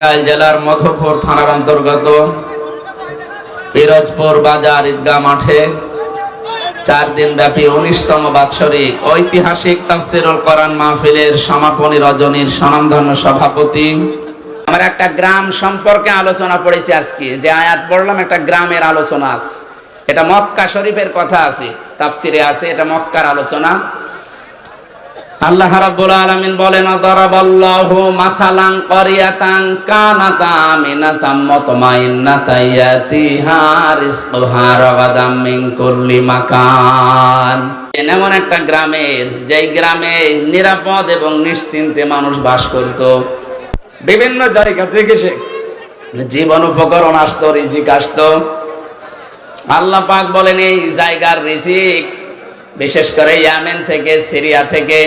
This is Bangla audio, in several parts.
জেলার মধুপুর থানার অন্তর্গত পিরোজপুর বাজার ঈদগাহ মাঠে চার দিন ব্যাপী উনিশতম বাৎসরিক ঐতিহাসিক তাফসিরুল কোরআন মাহফিলের সমাপনী রজনীর স্বনামধন্য সভাপতি। আমার একটা গ্রাম সম্পর্কে আলোচনা পড়েছি আজকে, যে আয়াত পড়লাম একটা গ্রামের আলোচনা আছে। এটা মক্কা শরীফের কথা আছে, তাফসিরে আছে, এটা মক্কার আলোচনা। আল্লাহ রাব্বুল আলামিন বলেন দরাবাল্লাহু মাসালান ক্বরিয়াতান কানাত আমিনাতাম মুতমাইন্নাতান ইয়াতিহা রিজকুহা রাগাদাম মিন কুল্লি মাকান। এমন একটা গ্রামের যেই গ্রামে নিরাপদ এবং নিশ্চিন্তে মানুষ বাস করত। বিভিন্ন জায়গা থেকে সে জীবন উপকরণ আসতো, রিজিক আসতো। আল্লাহ পাক বলেন, এই জায়গার রিজিক, বিশেষ করে ইয়ামেন থেকে, সিরিয়া থেকে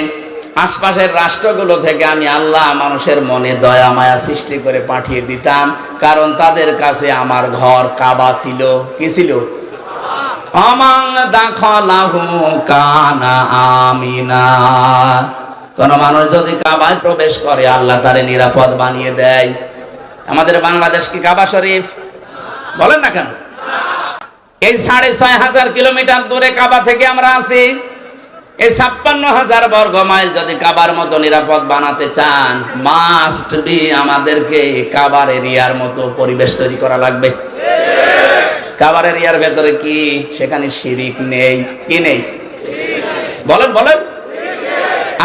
আশপাশের রাষ্ট্রগুলো থেকে আমি আল্লাহ মানুষের মনে দয়া, মায়া সৃষ্টি করে পাঠিয়ে দিতাম। কারণ তাদের কাছে আমার ঘর কাবা ছিল। কি ছিল? কোন মানুষ যদি কাবায় প্রবেশ করে, আল্লাহ তারে নিরাপদ বানিয়ে দেয়। আমাদের বাংলাদেশ কি কাবা শরীফ? বলেন না কেন? এই সাড়ে ছয় হাজার কিলোমিটার দূরে কাবা থেকে আমরা আছি। এই ছাপ্পান্ন হাজার বর্গ মাইল যদি কাবার মতো নিরাপদ বানাতে চান মাস্ট বি আমাদেরকে কাবার এরিয়ার মতো পরিবেশ তৈরি করা লাগবে। কাবার এরিয়ার ভেতরে কি? সেখানে শিরিক নেই। কি নেই? বলেন বলেন।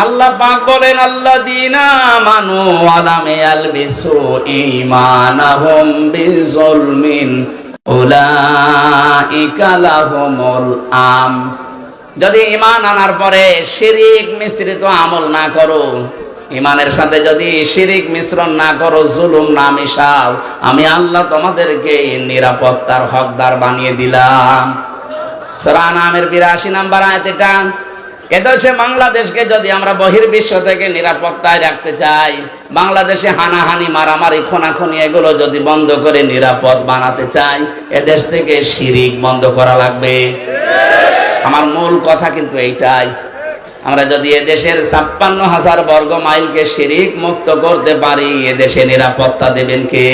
আল্লাহ পাক বলেন আল্লাহ দিনা মানু আলামে আলবিসু ঈমানাহুম বিজুলমিন উলাইকা লাহুমুল আম। যদি ঈমান আনার পরে শিরিক মিশ্রিত আমল না করো ইমানের সাথে যদি শিরিক মিশ্রণ না করো, জুলুম না মিশাও, আমি আল্লাহ তোমাদেরকে নিরাপত্তার হকদার বানিয়ে দিলাম। সূরা নামের 82 নাম্বার আয়াত এটা এটা হচ্ছে বাংলাদেশকে যদি আমরা বহির্বিশ্ব থেকে নিরাপত্তায় রাখতে চাই, বাংলাদেশে হানাহানি, মারামারি, খোনাখনি এগুলো যদি বন্ধ করে নিরাপদ বানাতে চাই, এদেশ থেকে শিরিক বন্ধ করা লাগবে। আমার মূল কথা কিন্তু এইটাই। আমরা যদি এদেশের ছাপ্পান্ন হাজার বর্গ মাইলকে শিরিক মুক্ত করতে পারি, এদেশে নিরাপত্তা দেবেন কে?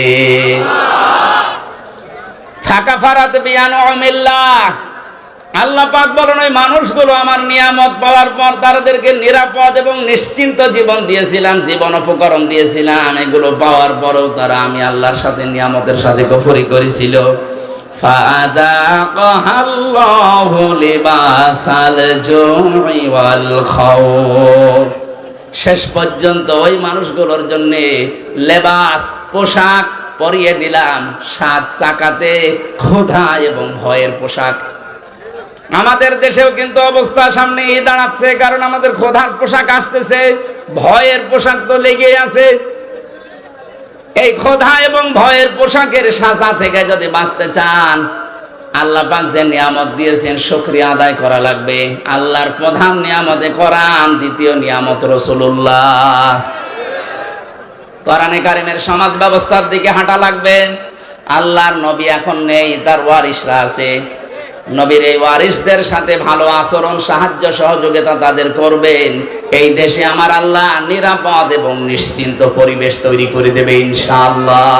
থাকা ফারাত বিয়ান আল্লাহ পাক বলেন, ওই মানুষগুলো আমার নিয়ামত পাওয়ার পর তাদেরকে নিরাপদ এবং নিশ্চিন্ত জীবন দিয়েছিলাম, জীবন উপকরণ দিয়েছিলাম। এগুলো পাওয়ার পরেও তারা আমি আল্লাহর সাথে নিয়ামতের সাথে কফরি করেছিল। فأذاقها الله لباس الجوع والخوف শেষ পর্যন্ত ওই মানুষগুলোর জন্য লেবাস পোশাক পরিয়ে দিলাম সাত চাকাতে ক্ষুধা এবং ভয়ের পোশাক আমাদের দেশেও কিন্তু অবস্থা সামনে এই দাঁড়াচ্ছে কারণ আমাদের ক্ষোধার পোশাক আসতেছে ভয়ের পোশাক তো লেগে আছে এই ক্ষোধা এবং ভয়ের পোশাকের সাজা থেকে যদি বাঁচতে চান, আল্লাহ পাক যে নিয়ামত দিয়েছেন, শুকরিয়া আদায় করা লাগবে। আল্লাহর প্রধান নিয়ামতে কোরআন, দ্বিতীয় নিয়ামত রসুল্লাহ কোরআনে কারিমের সমাজ ব্যবস্থার দিকে হাঁটা লাগবে। আল্লাহর নবী এখন নেই, তার ওয়ারিসরা আছে। নবীর এই ওয়ারিসদের সাথে ভালো আচরণ, সাহায্য, সহযোগিতা তাদের করবেন। এই দেশে আমার আল্লাহ নিরাপদ এবং নিশ্চিন্ত পরিবেশ তৈরি করে দেবে ইনশাআল্লাহ।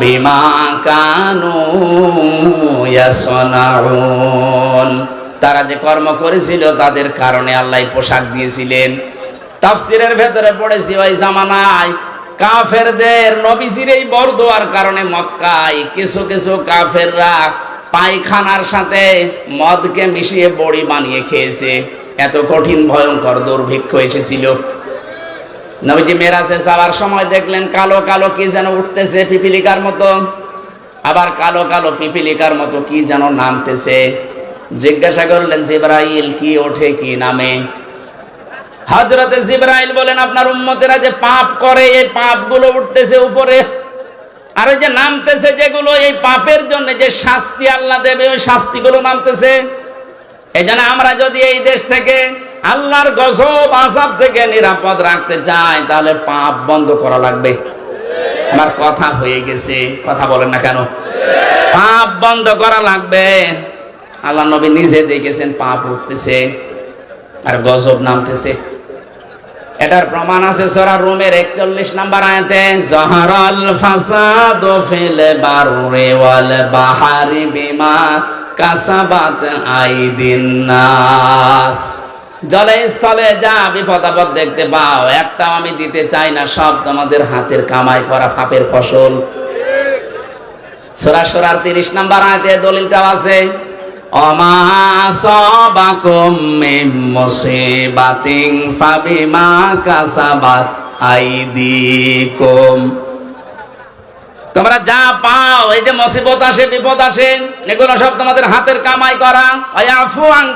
বিমা কানু ইয়াসনাউন। তারা যে কর্ম করেছিল তাদের কারণে আল্লাহ পোশাক দিয়েছিলেন। তাফসিরের ভেতরে পড়েছি ওই জামানায়, কাফেরদের নবীজির এই বরদোয়ার কারণে মক্কায় কিছু কিছু কাফেররা পায়খানার সাথে মদকে মিশিয়ে বড়ি বানিয়ে খেয়েছে। এত কঠিন, ভয়ঙ্কর দুর্ভিক্ষ এসেছিল। নবীজি মেরাজে যাওয়ার সময় দেখলেন কালো কালো কি যেন উঠতেছে পিপিলিকার মতো। আবার কালো কালো পিপিলিকার মতো কি যেন নামতেছে। জিজ্ঞাসা করলেন, জিব্রাইল কি ওঠে কি নামে? হজরতে জিব্রাইল বলেন, আপনার উম্মতেরা যে পাপ করে, এই পাপগুলো উঠতেছে উপরে। আর ওই যে নামতেছে যেগুলো এই পাপের জন্য, যে শাস্তি আল্লাহ দেবে, ওই শাস্তিগুলো নামতেছে। এই জন্য আমরা যদি এই দেশ থেকে আল্লাহর গজব আজাব থেকে নিরাপদ রাখতে চাই, তাহলে পাপ বন্ধ করা লাগবে। আমার কথা হয়ে গেছে, কথা বলেন না কেন? পাপ বন্ধ করা লাগবে। আল্লাহ নবী নিজে দেখেছেন, পাপ উঠতেছে, আর গজব নামতেছে। এটার প্রমাণ আছে সূরা রুমের 41 নাম্বার আয়াতে জহরাল ফাসাদু ফিল বাররি ওয়াল বাহারি বিমা কাসাবাত আইদিন নাস। জলে স্থলে যা বিপদ আপদ দেখতে পাও, একটাও আমি দিতে চাই না, সব তোমাদের হাতের কামাই করা ফাপের ফসল। সূরা সূরার 30 নাম্বার আয়াতে দলিলটাও আছে তোমরা যা পাও, এই যে মুসিবত আসে, বিপদ আসে, এগুলো সব তোমাদের হাতের কামাই করা। আন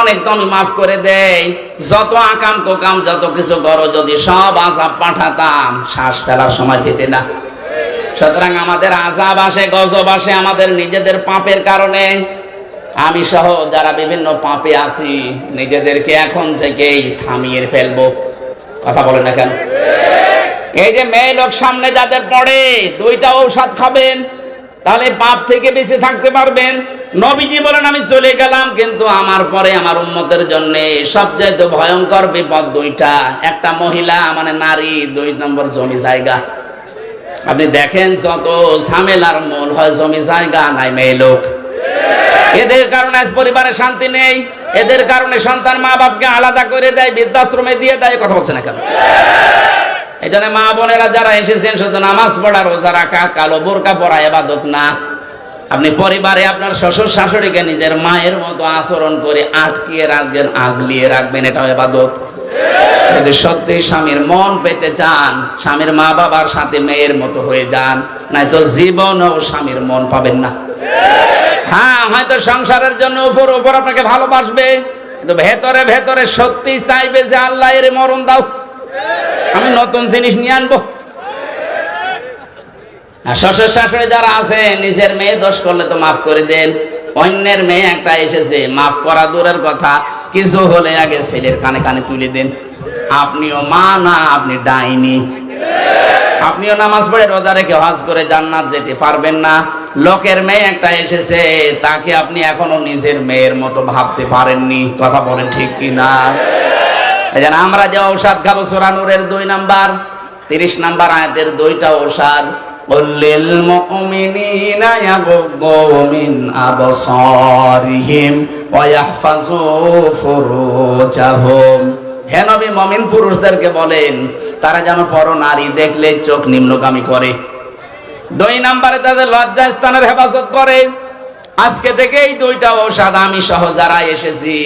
অনেক তো আমি মাফ করে দেই যত আকাম কোকাম, যত কিছু করো, যদি সব আজাব পাঠাতাম, শ্বাস ফেলার সময় পেতে না। সুতরাং আমাদের আজাব আসে, গজব আসে আমাদের নিজেদের পাপের কারণে। আমি সহ যারা বিভিন্ন পাপে আছি, নিজেদেরকে এখন থেকেই থামিয়ে ফেলব। কথা বলেন না কেন? এই যে মেয়ে লোক সামনে যাদের পড়ে, দুইটা ঔষধ খাবেন, তাহলে পাপ থেকে বেঁচে থাকতে পারবেন। নবীজি বলেন, আমি চলে গেলাম, কিন্তু আমার পরে আমার উন্মতের জন্য সবচেয়ে ভয়ঙ্কর বিপদ দুইটা। একটা মহিলা মানে নারী, দুই নম্বর জমি জায়গা। আপনি দেখেন যত ঝামেলার মূল হয়, জমি জায়গা, নাই মেয়ে লোক। এদের কারণে আজ পরিবারে শান্তি নেই। এদের কারণে সন্তান মা বাপকে আলাদা করে দেয়, বৃদ্ধাশ্রমে দিয়ে দেয় কথা বলছে না কেন? এই জন্য মা বোনেরা যারা এসেছেন, শুধু নামাজ পড়া, রোজা রাখা, কালো বোরকা পড়া এবাদত না। আপনি পরিবারে আপনার শ্বশুর শাশুড়িকে নিজের মায়ের মতো আচরণ করে আটকিয়ে রাখবেন, আগলিয়ে রাখবেন এটা এবাদত। যদি সত্যি স্বামীর মন পেতে চান, স্বামীর মা বাবার সাথে মেয়ের মতো হয়ে যান নাই তো জীবনও স্বামীর মন পাবেন না। হ্যাঁ হয়তো সংসারের জন্য উপর উপর আপনাকে ভালোবাসবে, কিন্তু ভেতরে ভেতরে সত্যি চাইবে যে আল্লাহ এর মরণ দাও। আমি নতুন জিনিস নিয়ে আনব। শ্বশুর শাশুড়ি যারা আছে, নিজের মেয়ে দোষ করলে তো মাফ করে দেন। অন্যের মেয়ে একটা এসেছে, মাফ করা দূরের কথা, কিছু হলে আগে ছেলের কানে কানে তুলে দেন। আপনিও মা না, আপনি ডাইনি। আপনিও নামাজ পড়ে রোজা রেখে হজ করে জান্নাত যেতে পারবেন না। লোকের মেয়ে একটা এসেছে, তাকে আপনি এখনও নিজের মেয়ের মতো ভাবতে পারেননি। কথা বলেন ঠিক কিনা? জন্য আমরা যে ঔষধ খাব সোরানুরের দুই নাম্বার, তিরিশ নাম্বার আয়াতের দুইটা ঔষধ বললিল মিন হে নবী মমিন পুরুষদেরকে বলেন, তারা যেন পর নারী দেখলে চোখ নিম্নগামী করে। দুই নাম্বারে তাদের লজ্জা স্থানের হেফাজত করে। আজকে থেকে এই দুইটা ঔষধ আমি সহ যারা এসেছি,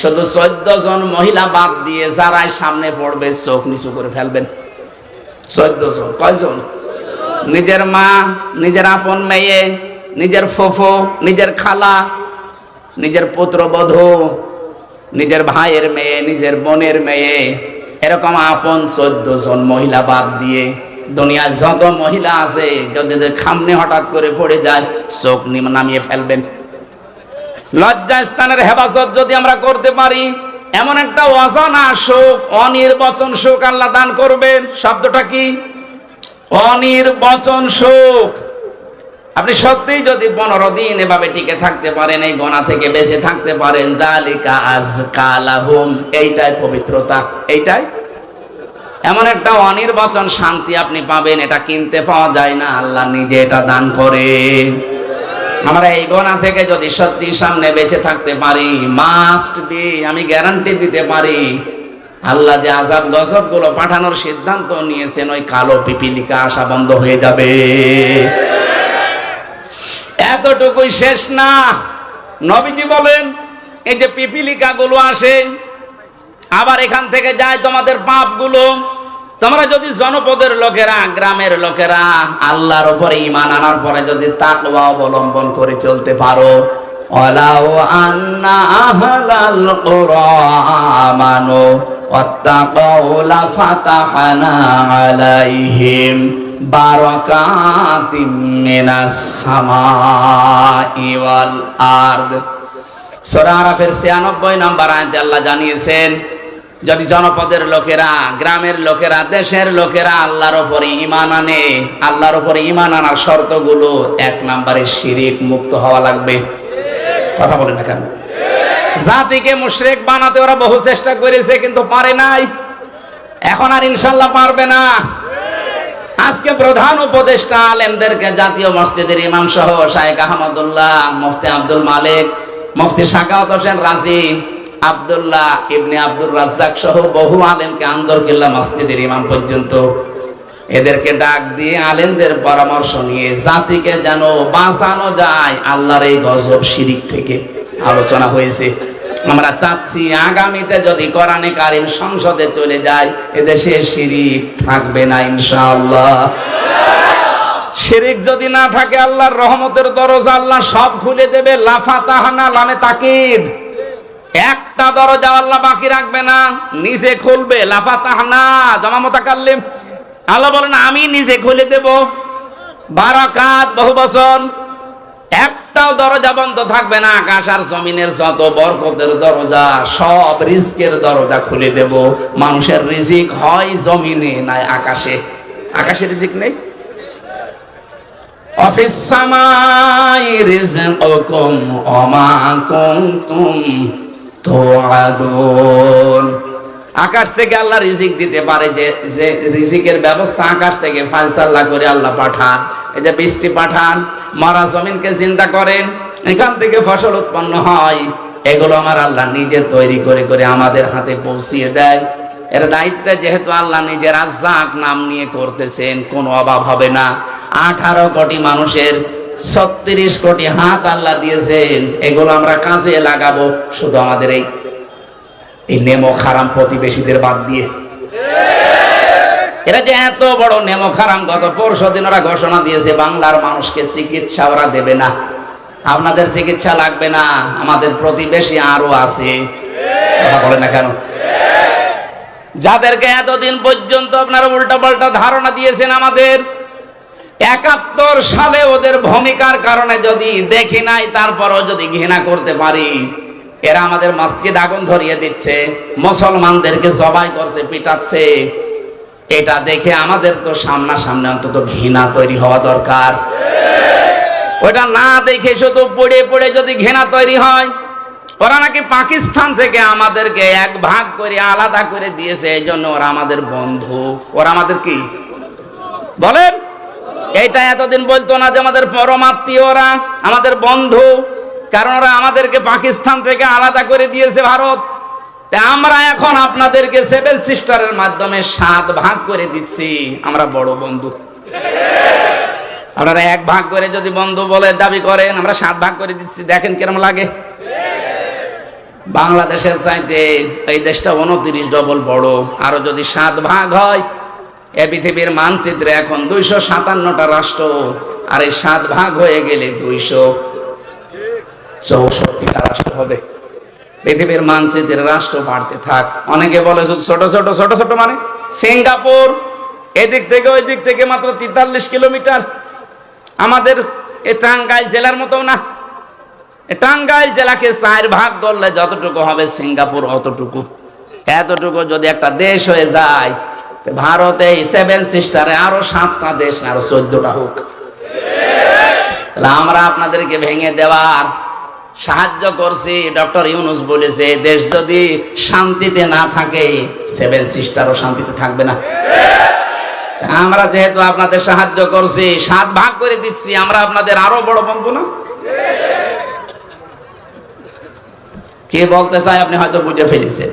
শুধু চোদ্দ জন মহিলা বাদ দিয়ে যারাই সামনে পড়বে চোখ নিচু করে ফেলবেন। চোদ্দ জন, কয়জন? নিজের মা, নিজের আপন মেয়ে, নিজের ফোফো, নিজের খালা, নিজের পুত্রবধূ নিজের ভাইয়ের মেয়ে, নিজের বোনের মেয়ে, এরকম আপন চোদ্দ জন মহিলা বাদ দিয়ে দুনিয়ায় যত মহিলা আছে, যদি খামনে হঠাৎ করে পড়ে যায়, চোখ নিম- নামিয়ে ফেলবেন। লজ্জা স্থানের হেফাজত যদি আমরা করতে পারি, এমন একটা অজানা শোক, অনির্বচন শোক আল্লাহ দান করবেন। শব্দটা কি? অনির্বচন শোক। আপনি সত্যিই যদি পনেরো দিন এভাবে টিকে থাকতে পারেন, এই গোনা থেকে বেঁচে থাকতে পারেন জালিকা আজ কালাহুম এইটাই পবিত্রতা, এইটাই? এমন একটা অনির্বাচন শান্তি আপনি পাবেন, এটা কিনতে পাওয়া যায় না, আল্লাহ নিজে এটা দান করে। আমরা এই গোনা থেকে যদি সত্যি সামনে বেঁচে থাকতে পারি মাস্ট বি আমি গ্যারান্টি দিতে পারি, আল্লাহ যে আজাব গজবগুলো পাঠানোর সিদ্ধান্ত নিয়েছেন, ওই কালো পিপিলিকা আসা বন্ধ হয়ে যাবে। এতটুকুই শেষ না। নবীজি বলেন, এই যে পিপিলিকা গুলো আসে, আবার এখান থেকে যায় তোমাদের পাপগুলো তোমরা যদি জনপদের লোকেরা, গ্রামের লোকেরা, আল্লাহর উপরে ইমান আনার পরে যদি তাকওয়া অবলম্বন করে চলতে পারো। ওয়ালাউ আন্না আহলাল ওয়াত্তাকাউ লাফাতাহনা আলাইহিম। বারাকাতিম মিনাস আরদ। সূরা আরাফের 96 নাম্বার আয়াতে আল্লাহ জানিয়েছেন, যদি জনপদের লোকেরা, গ্রামের লোকেরা, দেশের লোকেরা আল্লাহর উপরে ঈমান আনে, আল্লাহর উপরে ঈমান আনার শর্তগুলো এক নম্বরে শিরিক মুক্ত হওয়া লাগবে। কথা বলেন কেন? জাতিকে মুশরিক বানাতে ওরা বহু চেষ্টা করেছে, কিন্তু পারে নাই। এখন আর ইনশাল্লাহ পারবে না। আজকে প্রধান উপদেষ্টা আলেমদেরকে জাতীয় মসজিদের ইমাম সহ শাহেক আহমদুল্লাহ, মুফতি আব্দুল মালিক, মুফতি শাকাওয়াত হোসেন রাজি, আব্দুল্লাহ ইবনে আব্দুর রাজ্জাক সহ বহু আলেমকে আন্দরকিল্লা মসজিদের ইমাম পর্যন্ত। এদেরকে ডাক দিয়ে আলেমদের পরামর্শ নিয়ে জাতিকে যেন বাঁচানো যায়, আল্লাহর এই গজব শিরিক থেকে আলোচনা হয়েছে। আমরা চাচ্ছি আগামীতে যদি কোরআনে কারিম সংসদে চলে যায়, এদেশে শিরিক থাকবে না, ইনশাআল্লাহ। শিরিক যদি না থাকে, আল্লাহর রহমতের দরজা আল্লাহ সব খুলে দেবে। লাফা তাহানা লামে তাকিদ। একটা দরজা আল্লাহ বাকি রাখবে না, নিজে খুলবে। লাফা তাহানা জমা মোতাকাল্লিম। আল্লাহ বলেন, আমি নিজে খুলে দেব। বারাকাত, বহু বছর একটাও দরজা বন্ধ থাকবে না আকাশ আর জমিনের যত বরকতের দরজা, সব রিস্কের দরজা খুলে দেব। মানুষের রিজিক হয় জমিনে, নাই আকাশে। আকাশে রিজিক নেই? অফিস সামাই রিজকুম ওমা কুনতুম তুআদুন আকাশ থেকে আল্লাহ রিজিক দিতে পারে যে যে রিজিকের ব্যবস্থা আকাশ থেকে ফায়সাল্লাহ করে আল্লাহ পাঠান। এই যে বৃষ্টি পাঠান, মারা জমিনকে চিন্তা করেন, এখান থেকে ফসল উৎপন্ন হয়। এগুলো আমার আল্লাহ নিজে তৈরি করে করে আমাদের হাতে পৌঁছিয়ে দেয়। এর দায়িত্বে যেহেতু আল্লাহ নিজের আজাক নাম নিয়ে করতেছেন, কোনো অভাব হবে না। আঠারো কোটি মানুষের ছত্রিশ কোটি হাত আল্লাহ দিয়েছেন, এগুলো আমরা কাজে লাগাবো। শুধু আমাদের এই এই নেমো খারাম প্রতিবেশীদের বাদ দিয়ে। এরা যে এত বড় নেমো খারাম, গত পরশু দিন ওরা ঘোষণা দিয়েছে, বাংলার মানুষকে চিকিৎসা ওরা দেবে না। আপনাদের চিকিৎসা লাগবে না, আমাদের প্রতিবেশী আরও আছে। কথা বলে না কেন? যাদেরকে এতদিন পর্যন্ত আপনারা উল্টা পাল্টা ধারণা দিয়েছেন আমাদের, একাত্তর সালে ওদের ভূমিকার কারণে যদি দেখি নাই, তারপরও যদি ঘৃণা করতে পারি এরা আমাদের মসজিদ আগুন ধরিয়ে দিচ্ছে, মুসলমানদেরকে জবাই করছে, পিটাচ্ছে। এটা দেখে আমাদের তো সামনা সামনে অন্তত ঘৃণা তৈরি হওয়া দরকার। ওটা না দেখে শুধু পড়ে পড়ে যদি ঘৃণা তৈরি হয়, ওরা নাকি পাকিস্তান থেকে আমাদেরকে এক ভাগ করে আলাদা করে দিয়েছে, এই জন্য ওরা আমাদের বন্ধু। ওরা আমাদের কি? বলেন, এইটা এতদিন বলতো না যে আমাদের পরমাত্মীয় ওরা আমাদের বন্ধু। কারণ ওরা আমাদেরকে পাকিস্তান থেকে আলাদা করে দিয়েছে ভারত। আমরা এখন আপনাদেরকে সেভেন সিস্টারের মাধ্যমে সাত ভাগ করে দিচ্ছি। আমরা বড় বন্ধু। আপনারা এক ভাগ করে যদি বন্ধু বলে দাবি করেন, আমরা সাত ভাগ করে দিচ্ছি। দেখেন কিরম লাগে। বাংলাদেশের চাইতে এই দেশটা উনত্রিশ ডবল বড়। আরও যদি সাত ভাগ হয়, এ পৃথিবীর মানচিত্রে এখন দুইশো সাতান্নটা রাষ্ট্র। আর এই সাত ভাগ হয়ে গেলে দুইশো চৌষট্টিটা রাষ্ট্র হবে। পৃথিবীর মানচিত্রের রাষ্ট্র বাড়তে থাক। অনেকে বলে ছোট ছোট ছোট ছোট মানে সিঙ্গাপুর। এদিক থেকে ওই দিক থেকে মাত্র তেতাল্লিশ কিলোমিটার। আমাদের এ টাঙ্গাইল জেলার মতো না। টাঙ্গাইল জেলাকে চার ভাগ করলে যতটুকু হবে সিঙ্গাপুর অতটুকু। এতটুকু যদি একটা দেশ হয়ে যায় ভারতে সেভেন সিস্টারে আরও সাতটা দেশ, আরও চোদ্দটা হোক। তাহলে আমরা আপনাদেরকে ভেঙে দেওয়ার সাহায্য করছি, ডক্টর ইউনুস বলেছে, দেশ যদি শান্তিতে না থাকে সেভেন সিস্টারও শান্তিতে থাকবে না। আমরা যেহেতু আপনাদের সাহায্য করছি, সাত ভাগ করে দিচ্ছি, আমরা আপনাদের আরও বড় বন্ধু না? কে বলতে চাই আপনি হয়তো বুঝে ফেলেছেন।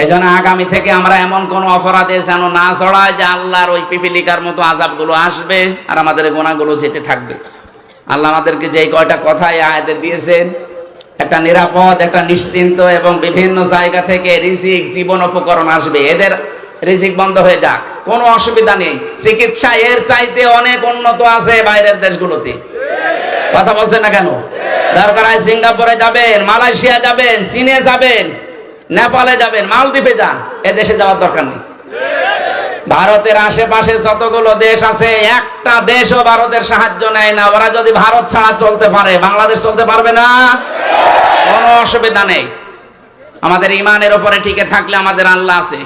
এই জন্য আগামী থেকে আমরা এমন কোন অপরাধে যেন না ছড়ায় যে আল্লাহর ওই পিপিলিকার মতো আজাবগুলো আসবে আর আমাদের গোনাগুলো যেতে থাকবে। আল্লাহ আমাদেরকে যে কয়টা কথা এই আয়াতে দিয়েছেন, একটা নিরাপদ, একটা নিশ্চিন্ত এবং বিভিন্ন জায়গা থেকে রিজিক, জীবন উপকরণ আসবে। এদের রিজিক বন্ধ হয়ে যাক, কোনো অসুবিধা নেই। চিকিৎসা এর চাইতে অনেক উন্নত আছে বাইরের দেশগুলোতে। কথা বলছেন না কেন? দরকার হয় সিঙ্গাপুরে যাবেন, মালয়েশিয়া যাবেন, চীনে যাবেন, নেপালে যাবেন, মালদ্বীপে যান, এ দেশে যাওয়ার দরকার নেই। ভারতের আশেপাশে যতগুলো দেশ আছে, একটা দেশও ভারতের সাহায্য নেয় না। ওরা যদি ভারত ছাড়া চলতে পারে, বাংলাদেশ চলতে পারবে না? কোনো অসুবিধা নেই। আমাদের ইমানের উপরে টিকে থাকলে আমাদের আল্লাহ আছে।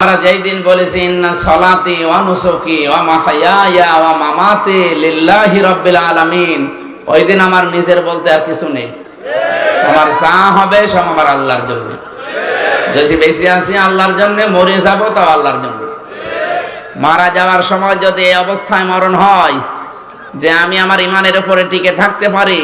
আমরা যেই দিন বলেছি, ইন্না সলাতি ওয়া নুসুকি ওয়া মাহইয়ায়া ওয়া মামাতি লিল্লাহি রাব্বিল আলামিন। ওই দিন আমার নিজের বলতে আর কিছু নেই। আমার যা হবে সব আমার আল্লাহর জন্য। যদি বেশি আছি আল্লাহর জন্য, মরে যাব তাও আল্লাহর জন্য। মারা যাওয়ার সময় যদি এই অবস্থায় মরণ হয়, যে আমি আমার ইমানের উপরে টিকে থাকতে পারি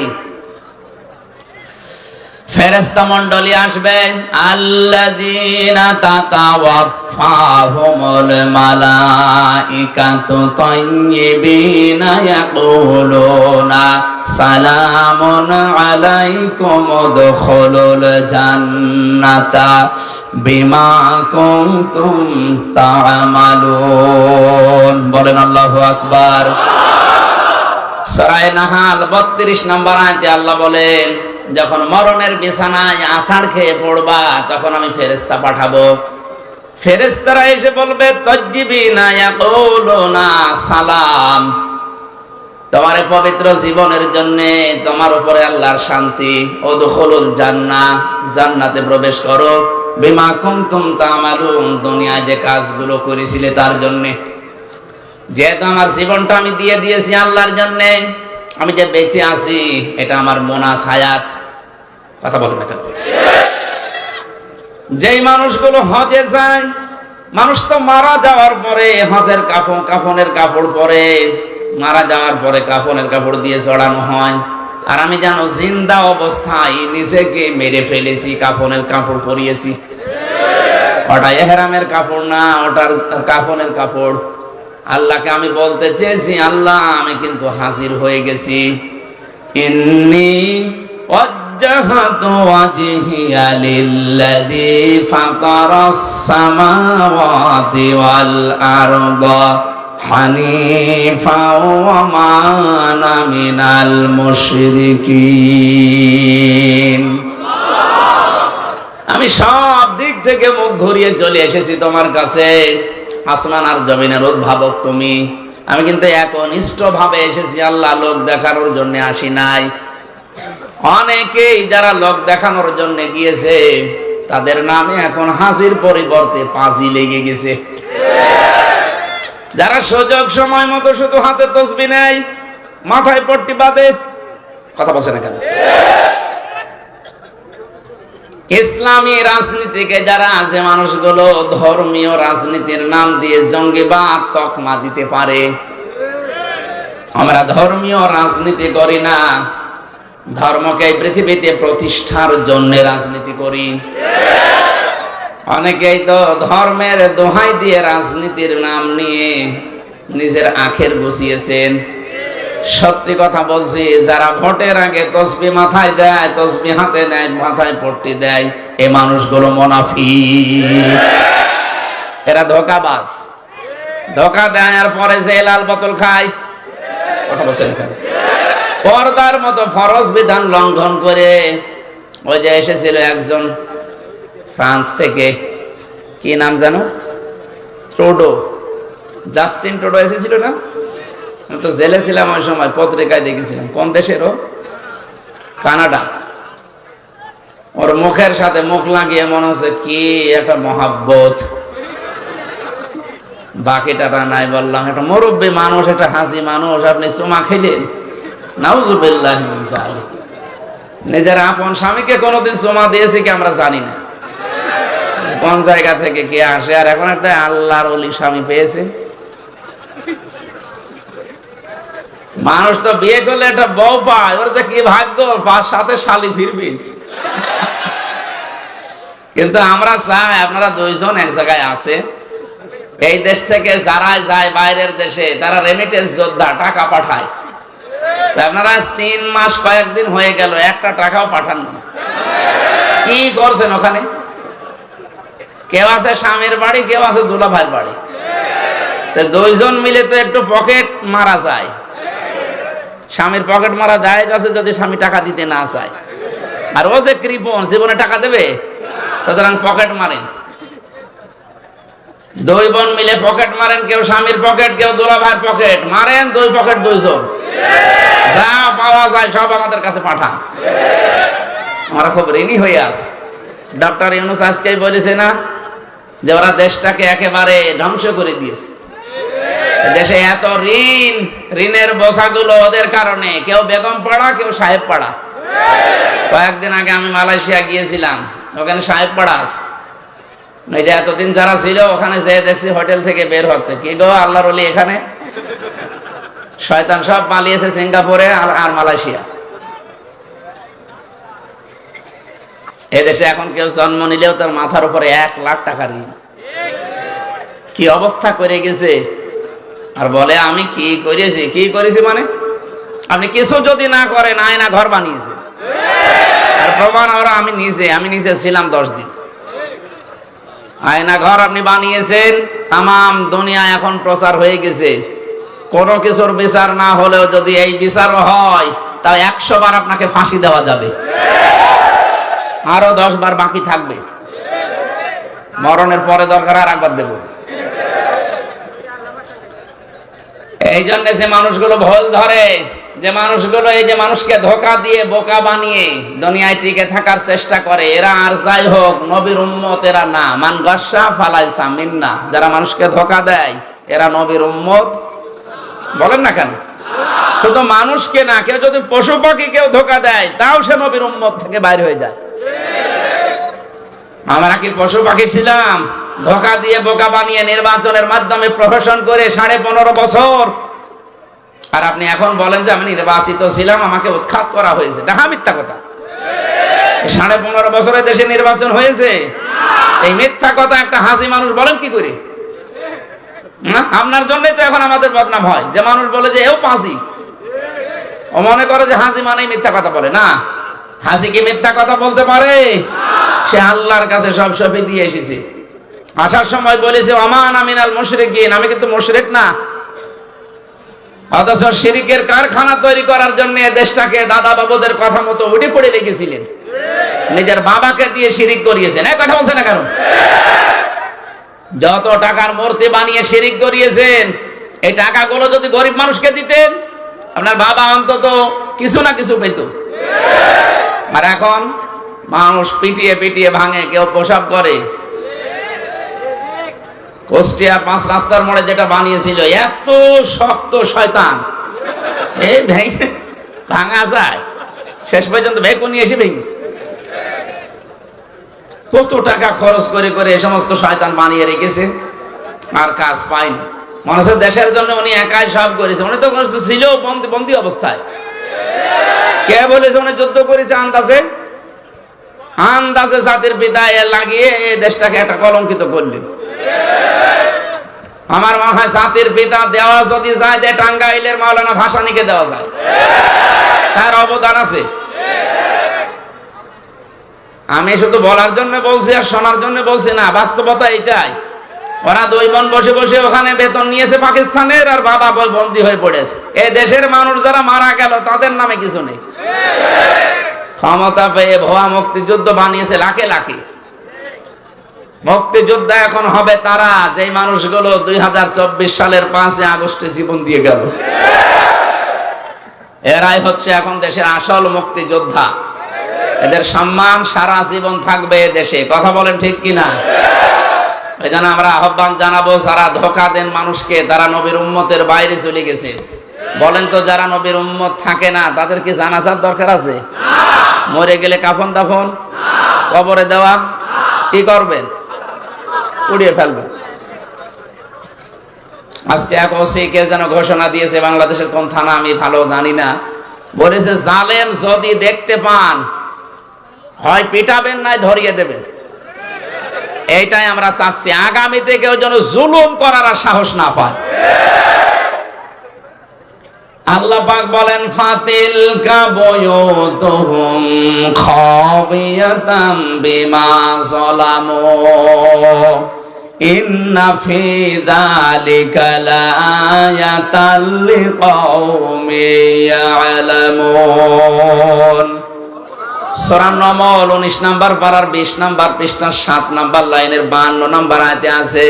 ফেরেস্তা মন্ডলী আসবেন আল্লাযীনা তাতাওয়াফাহুমুল মালাইকাতু তাইয়্যিবিনা বিমা বলেন আল্লাহু আকবার। সরায় নাহাল বত্রিশ নম্বর আয়তে আল্লাহ বলেন যখন মরণের বিছানায় আষাঢ় খেয়ে পড়বা, তখন আমি ফেরেস্তা পাঠাবো। ফেরেস্তারা এসে বলবে তজ্জিবি না না সালাম। তোমার পবিত্র জীবনের জন্য তোমার উপরে আল্লাহর শান্তি। ও দুখলুল জান্না, জান্নাতে প্রবেশ করো। বিমা কুমতুম তামালুম দুনিয়ায় যে কাজগুলো করেছিলে তার জন্যে। যেহেতু আমার জীবনটা আমি দিয়ে দিয়েছি আল্লাহর জন্য, আমি যে বেঁচে আছি, এটা আমার মোনাস হায়াত। কথা বলবেন এটা। যেই মানুষগুলো হজে যায় মানুষ তো মারা যাওয়ার পরে হজের কাপড় কাফনের কাপড় পরে, মারা যাওয়ার পরে কাফনের কাপড় দিয়ে জড়ানো হয়। আর আমি জানো জিন্দা অবস্থায় নিজেকে মেরে ফেলেছি, কাফনের কাপড় পরিয়েছি। ওটা এহরামের কাপড় না, ওটার কাফনের কাপড়। আল্লাহকে আমি বলতে চেয়েছি, আল্লাহ, আমি কিন্তু হাজির হয়ে গেছি। ইন্নি وجهت وجهي للذي فطر السماوات والأرض حنيفا وما أنا من المشركين আমি সব দিক থেকে মুখ ঘুরিয়ে চলে এসেছি তোমার কাছে আসমান আর জমিনের উদ্ভাবক তুমি আমি কিন্তু একনিষ্ঠ ভাবে এসেছি আল্লাহ লোক দেখানোর জন্য আসি নাই অনেকেই যারা লোক দেখানোর জন্য গিয়েছে, তাদের নামে এখন হাসির পরিবর্তে পাঁচি লেগে গেছে। যারা সুযোগ সময় মতো শুধু হাতে তসবি নেয়, মাথায় পট্টি বাঁধে, কথা বলছে না কেন? ইসলামী রাজনীতিকে যারা আছে মানুষগুলো ধর্মীয় রাজনীতির নাম দিয়ে জঙ্গিবাদ তকমা দিতে পারে। আমরা ধর্মীয় রাজনীতি করি না। ধর্মকে পৃথিবীতে প্রতিষ্ঠার জন্য রাজনীতি করি। অনেকেই তো ধর্মের দোহাই দিয়ে রাজনীতির নাম নিয়ে নিজের আখের বসিয়েছেন। সত্যি কথা বলছি, যারা ভোটের আগে তসবি মাথায় দেয়, তসবি হাতে নেয়, মাথায় পট্টি দেয়, এ মানুষগুলো মোনাফি এরা ধোকাবাজ। ধোকা দেয় আর পরে যে লাল বোতল খায়। কথা বলছেন পর্দার মতো ফরজ বিধান লঙ্ঘন করে। ওই যে এসেছিল একজন ফ্রান্স থেকে। কি নাম জানো? টোডো জাস্টিন টোডো এসেছিল না? আমি তো জেলে ছিলাম ওই সময়, পত্রিকায় দেখেছিলাম। কোন দেশেরও কানাডা। ওর মুখের সাথে মুখ লাগিয়ে মনে হচ্ছে কি একটা মহাব্বত। বাকিটা নাই বললাম, একটা মুরব্বী মানুষ, একটা হাসি মানুষ, আপনি চুমা খেলেন। নিজের আপন স্বামীকে কোনোদিন চুমা দিয়েছে কি আমরা জানি না। কোন জায়গা থেকে কে আসে? আর এখন একটা আল্লাহর অলি স্বামী পেয়েছে। মানুষ তো বিয়ে করলে একটা বউ পায়, ওর যে কি ভাগ্য? সাথে শালি ফিরবি কিন্তু আমরা চাই আপনারা দুইজন এক জায়গায় আছে। এই দেশ থেকে যারা যায় বাইরের দেশে, তারা রেমিটেন্স যোদ্ধা, টাকা পাঠায়। আপনারা তিন মাস কয়েকদিন হয়ে গেল, একটা টাকাও পাঠান না। কি করছেন ওখানে? কেউ আছে স্বামীর বাড়ি, কেউ আছে দুলা ভাইয়ের বাড়ি দুইজন মিলে তো একটু পকেট মারা যায়। স্বামীর পকেট মারা যায় আছে যদি স্বামী টাকা দিতে না চায়। আর ও যে কৃপন জীবনে টাকা দেবে? সুতরাং পকেট মারেন। দুই বোন মিলে পকেট মারেন, কেউ স্বামীর পকেট, কেউ দোলা ভাইয়ের পকেট। মারেন দুই পকেট দুইজন। যা পাওয়া যায় সব আমাদের কাছে পাঠান। আমরা খুব ঋণী হয়ে আছে। ডক্টর ইউনুস আজকে বলেছে না যে ওরা দেশটাকে একেবারে ধ্বংস করে দিয়েছে। দেশে এত ঋণ, ঋণের বোঝাগুলো ওদের কারণে। কেউ বেগম পাড়া, কেউ সাহেব পাড়া। কয়েকদিন আগে আমি মালয়েশিয়া গিয়েছিলাম, ওখানে সাহেব পাড়া আছে। এতদিন যারা ছিল, ওখানে যেয়ে দেখছি হোটেল থেকে বের হচ্ছে। কি গো, আল্লাহর এখানে? শয়তান সব পালিয়েছে সিঙ্গাপুরে আর আর মালয়েশিয়া। এদেশে এখন কেউ জন্ম নিলেও তার মাথার উপরে এক লাখ টাকা ঋণ। কি অবস্থা করে গেছে? আর বলে, আমি কি করেছি? কি করেছি মানে? আপনি কিছু যদি না করেন আয়না ঘর বানিয়েছে। আর প্রমাণ ওরা আমি নিজে আমি নিজে ছিলাম দশ দিন। আয়না ঘর আপনি বানিয়েছেন তাম দুনিয়া এখন প্রচার হয়ে গেছে। কোন কিছুর বিচার না হলেও যদি এই বিচার হয়, তাও একশো বার আপনাকে ফাঁসি দেওয়া যাবে। আরও দশ বার বাকি থাকবে। মরণের পরে দরকার আর একবার দেব। এই জন্য যে মানুষগুলো ভুল ধরে, যে মানুষগুলো এই যে মানুষকে ধোকা দিয়ে, বোকা বানিয়ে দুনিয়ায় টিকে থাকার চেষ্টা করে, এরা আর যাই হোক, নবীর উম্মত এরা না। মান গসা ফালাইসা মিন্না। যারা মানুষকে ধোকা দেয়, এরা নবীর উম্মত। বলেন না কেন? শুধু মানুষকে না, কেউ যদি পশু পাখি কেউ ধোকা দেয়, তাও সে নবীর উম্মত থেকে বাইরে হয়ে যায়। আমরা কি পশু পাখি ছিলাম? ধোকা দিয়ে বোকা বানিয়ে নির্বাচনের মাধ্যমে প্রহসন করে সাড়ে পনেরো বছর। আর আপনি এখন বলেন যে, আমি নির্বাচিত ছিলাম, আমাকে উৎখাত করা হয়েছে। দেখা মিথ্যা কথা। সাড়ে পনেরো বছরের দেশে নির্বাচন হয়েছে। এই মিথ্যা কথা একটা হাসি মানুষ বলেন কি করে? আপনার জন্যই তো এখন আমাদের বদনাম হয়। যে মানুষ বলে যে, এও পাঁচি। ও মনে করে যে হাসি মানেই মিথ্যা কথা বলে। না, হাসি কি মিথ্যা কথা বলতে পারে? সে আল্লাহর কাছে সব সবই দিয়ে এসেছে। আসার সময় বলেছে অমান আমিনাল মুশরিক আমি কিন্তু মুশরিক না। অথচ শিরিকের কারখানা তৈরি করার জন্য দেশটাকে দাদা বাবুদের কথা মতো উঠে পড়ে রেখেছিলেন। নিজের বাবাকে দিয়ে শিরিক করিয়েছেন। এক কথা বলছে না কেন? যত টাকার মূর্তি বানিয়ে শিরিক করিয়েছেন, এই টাকাগুলো যদি গরিব মানুষকে দিতেন, আপনার বাবা অন্তত কিছু না কিছু পেত। আর এখন মানুষ পিটিয়ে পিটিয়ে ভাঙে, কেউ প্রসাব করে। কোষ্টিয়া পাঁচ রাস্তার মোড়ে যেটা বানিয়েছিল, এত শক্ত শয়তান। এই ভেঙে ভাঙা যায়। শেষ পর্যন্ত ভেকুনি এসে ভেঙেছে। কত টাকা খরচ করে করে এই সমস্ত শয়তান বানিয়ে রেখেছে, আর কাজ পায়নি। মনে হচ্ছে দেশের জন্য উনি একাই সব করেছে। উনি তো ছিল বন্দি বন্দি অবস্থায়। কে বলেছে উনি যুদ্ধ করেছে আন্দাজে? আন্দাজে জাতির পিতা লাগিয়ে এই দেশটাকে একটা কলঙ্কিত করলেন। আমার মনে হয় জাতির পিতা দেওয়া যদি যায়, যে টাঙ্গাইলের মাওলানা ভাসানিকে দেওয়া যায়। তার অবদান আছে। আমি শুধু বলার জন্য বলছি আর শোনার জন্য বলছি না, বাস্তবতা এটাই। ওরা দুই বোন বসে বসে ওখানে বেতন নিয়েছে পাকিস্তানের আর বাবা বন্দী হয়ে পড়েছে। এই দেশের মানুষ যারা মারা গেল, তাদের নামে কিছু নেই। ক্ষমতা পেয়ে ভুয়া মুক্তিযুদ্ধ বানিয়েছে লাখে লাখে। মুক্তিযুদ্ধ এখন হবে তারা, যেই মানুষগুলো দুই হাজার চব্বিশ সালের পাঁচই আগস্টে জীবন দিয়ে গেল। এরাই হচ্ছে এখন দেশের আসল মুক্তিযোদ্ধা। এদের সম্মান সারা জীবন থাকবে দেশে। কথা বলেন ঠিক কিনা? এই জন্য আমরা আহ্বান জানাব, যারা ধোকা দেন মানুষকে, তারা নবীর উম্মতের বাইরে চলে গেছে। বলেন তো, যারা নবীর উম্মত থাকে না তাদেরকে জানাজার দরকার আছে? মরে গেলে কাফন দাফন? কবরে দেওয়া? কি করবেন? উড়িয়ে ফেলবেন। আজকে এক ওসি কে যেন ঘোষণা দিয়েছে, বাংলাদেশের কোন থানা আমি ভালো জানি না। বলেছে, জালেম যদি দেখতে পান হয় পিটাবেন নাই ধরিয়ে দেবেন। এইটাই আমরা চাচ্ছি। আগামীতে কেউ যেন জুলুম করার আর সাহস না পায়। আল্লাহ পাক বলেন ফাতিল কাবয়ুতুহুম খাবিয়াতাম বিমা যালামু। ইন্না ফি যালিকা লাআয়াতাল লিকাউমি ইয়ালামুন। সূরা নমল 19 নাম্বার পারার 20 নাম্বার পৃষ্ঠা 7 নাম্বার লাইনের 52 নাম্বার আয়াতে আছে,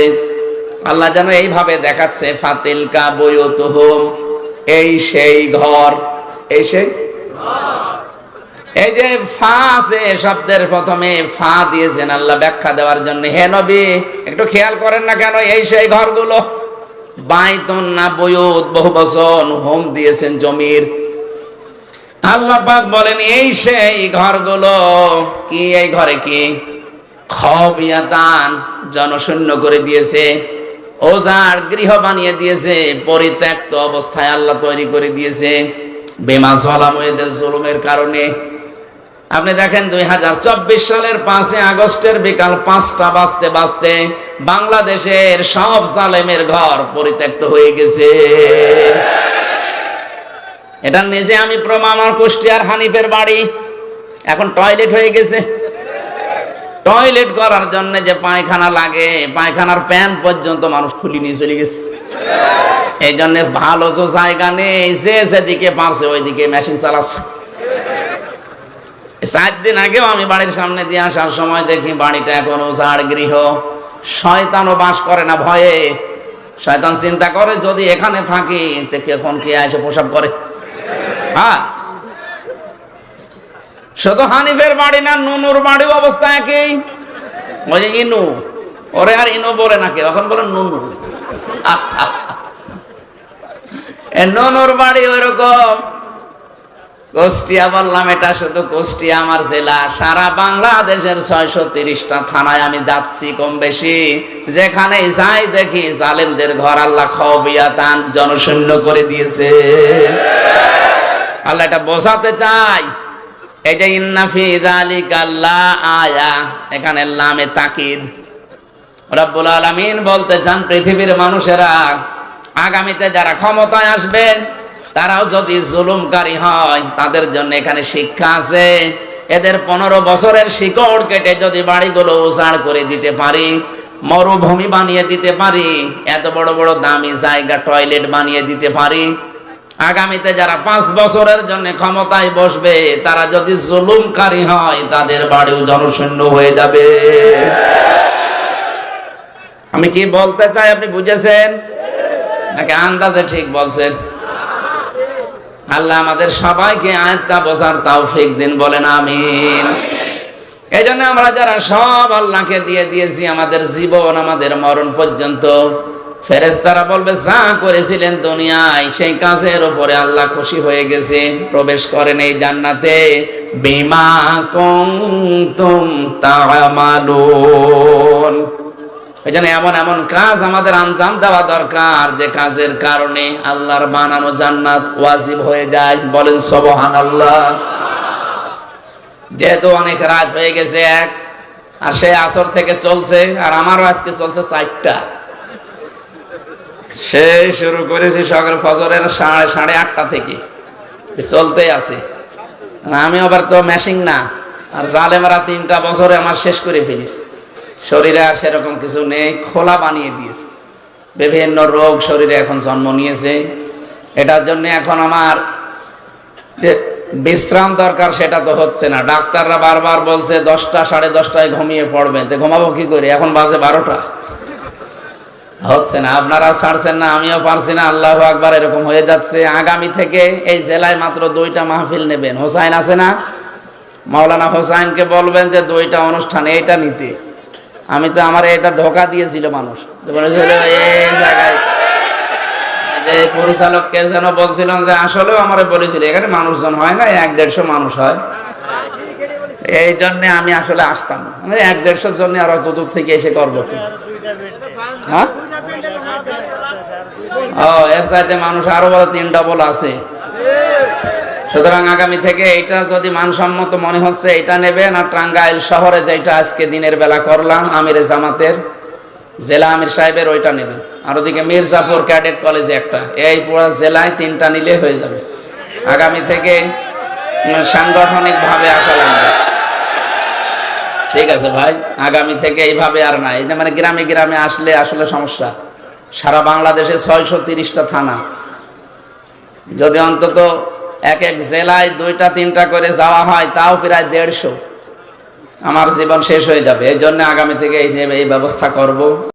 আল্লাহ যেন এইভাবে দেখাচ্ছে, ফাতিল কাবয়ুতুহুম, এই সেই ঘর, এই সেই এই যে ফা আছে শব্দের প্রথমে ফা দিয়েছেন, আল্লাহ ব্যাখ্যা দেওয়ার জন্য। হে নবী, একটু খেয়াল করেন না কেন, এই সেই ঘরগুলো? বাইতুন না বয়ুত বহু বছর হোম দিয়েছেন জমির। আল্লাহ পাক বলেন, এই সেই ঘরগুলো কি? এই ঘরে কি? খবিয়াতান জনশূন্য করে দিয়েছে, ওজার গৃহ বানিয়ে দিয়েছে, পরিত্যক্ত অবস্থায় আল্লাহ তৈরি করে দিয়েছে। বেমা জলাময়েদের জুলুমের কারণে। আপনি দেখেন, দুই হাজার চব্বিশ সালের পাঁচই আগস্টের বিকাল পাঁচটা বাজতে বাজতে বাংলাদেশের সব জালেমের ঘর পরিত্যক্ত হয়ে গেছে। এটা নিজে আমি প্রমাণ আমার কুষ্টিয়ার হানিফের বাড়ি। এখন টয়লেট হয়ে গেছে। টয়লেট করার জন্য যে পায়খানা লাগে, পায়খানার প্যান পর্যন্ত মানুষ খুলি নিয়ে চলে গেছে। এই জন্য ভালো তো জায়গা নেই, যে যেদিকে পারছে ওইদিকে মেশিন চালাচ্ছে। চার দিন আগেও আমি বাড়ির সামনে দিয়ে আসার সময় দেখি বাড়িটা এখন উজাড় গৃহ। শয়তানও বাস করে না ভয়ে। শয়তান চিন্তা করে, যদি এখানে থাকি এখন কে এসে প্রসাব করে? হ্যাঁ। শুধু হানিফের বাড়ি না, নুনুর বাড়িও অবস্থা একই। যে ইনু, ওরে আর ইনু বলে নাকি এখন বলে নুনু। নুনুর বাড়ি ওইরকম। কুষ্টিয়া বললাম, এটা শুধু কুষ্টিয়া আমার জেলা। সারা বাংলাদেশের ছয়শো তিরিশটা থানায় আমি যাচ্ছি কম বেশি। যেখানে যাই দেখি জালেমদের ঘর আল্লাহ খবিয়া তান জনশূন্য করে দিয়েছে। আল্লাহ এটা বোঝাতে চাই। এই যে ইন্নাফি আয়া, এখানে লামে তাকিদ। রব্বুল আলামিন বলতে চান পৃথিবীর মানুষেরা, আগামীতে যারা ক্ষমতায় আসবেন তারাও যদি জুলুমকারী হয়, তাদের জন্য এখানে শিক্ষা আছে। এদের পনেরো বছরের শিকড় কেটে যদি বাড়িগুলো উজাড় করে দিতে পারি, মরুভূমি বানিয়ে দিতে পারি, এত বড় বড় দামি জায়গা, টয়লেট বানিয়ে দিতে পারি আগামীতে যারা পাঁচ বছরের জন্য ক্ষমতায় বসবে, তারা যদি জুলুমকারী হয়, তাদের বাড়িও জনশূন্য হয়ে যাবে। আমি কি বলতে চাই আপনি বুঝেছেন? নাকি আন্দাজে ঠিক বলছেন? আল্লাহ আমাদের সবাইকে আয়াতটা বোঝার তাও ফেক দিন, বলেন আমিন। এই জন্য আমরা যারা সব আল্লাহকে দিয়ে দিয়েছি, আমাদের জীবন, আমাদের মরণ পর্যন্ত ফেরেস্তারা বলবে, যা করেছিলেন দুনিয়ায়, সেই কাজের উপরে আল্লাহ খুশি হয়ে গেছে। প্রবেশ করেন এই জান্নাতে। বিমা কুনতুম তা'মালুন। এই জন্য এমন এমন কাজ আমাদের আঞ্জাম দেওয়া দরকার, যে কাজের কারণে আল্লাহর বানানো জান্নাত ওয়াজিব হয়ে যায়। বলেন সবহান আল্লাহ যেহেতু অনেক রাত হয়ে গেছে এক, আর সে আসর থেকে চলছে, আর আমারও আজকে চলছে চারটা। সে শুরু করেছি সকাল ফজরের সাড়ে সাড়ে আটটা থেকে। চলতে আছে। আমি আবার তো মেশিং না। আর জালেমারা তিনটা বছরে আমার শেষ করে ফেলিস শরীরে আর সেরকম কিছু নেই, খোলা বানিয়ে দিয়েছে। বিভিন্ন রোগ শরীরে এখন জন্ম নিয়েছে। এটার জন্য এখন আমার বিশ্রাম দরকার সেটা তো হচ্ছে না। ডাক্তাররা বারবার বলছে, দশটা, সাড়ে দশটায় ঘুমিয়ে পড়বেন। তো ঘুমাবো কি করে? এখন বাজে বারোটা। হচ্ছে না আপনারা ছাড়ছেন না, আমিও পারছি না, আল্লাহ আকবার এরকম হয়ে যাচ্ছে। আগামী থেকে এই জেলায় মাত্র দুইটা মাহফিল নেবেন। হোসাইন আছে না? মাওলানা হোসাইনকে বলবেন যে দুইটা অনুষ্ঠান, এইটা নিতে। আমি তো আমার এটা ঢোকা দিয়েছিল মানুষ। পরিচালককে যেন বলছিলাম যে, আসলেও আমার বলেছিল, এখানে মানুষজন হয় না, এক দেড়শো মানুষ হয়। এই জন্য আমি আসলে আসতাম মানে এক দেড়শোর জন্য আর অত দূর থেকে এসে করব হ্যাঁ? ও, এর সাথে মানুষ আরও বড় তিন ডবল আছে। সুতরাং আগামী থেকে এটা যদি মানসম্মত মনে হচ্ছে এটা নেবেন। আর টাঙ্গাইল শহরে যেটা আজকে দিনের বেলা করলাম, আমিরে জামাতের জেলা আমির সাহেবের ওইটা নেবেন। আর ওদিকে মির্জাপুর ক্যাডেট কলেজে একটা। এই পুরো জেলায় তিনটা নিলে হয়ে যাবে। আগামী থেকে সাংগঠনিক ভাবে আসা লাগবে। ঠিক আছে ভাই, আগামী থেকে এইভাবে আর নাই। মানে গ্রামে গ্রামে আসলে আসলে সমস্যা। সারা বাংলাদেশে ছয়শো তিরিশটা থানা। যদি অন্তত এক এক জেলায় দুইটা, তিনটা করে যাওয়া হয়, তাও প্রায় দেড়শো। আমার জীবন শেষ হয়ে যাবে। এই জন্য আগামী থেকে এই যে এই ব্যবস্থা করব।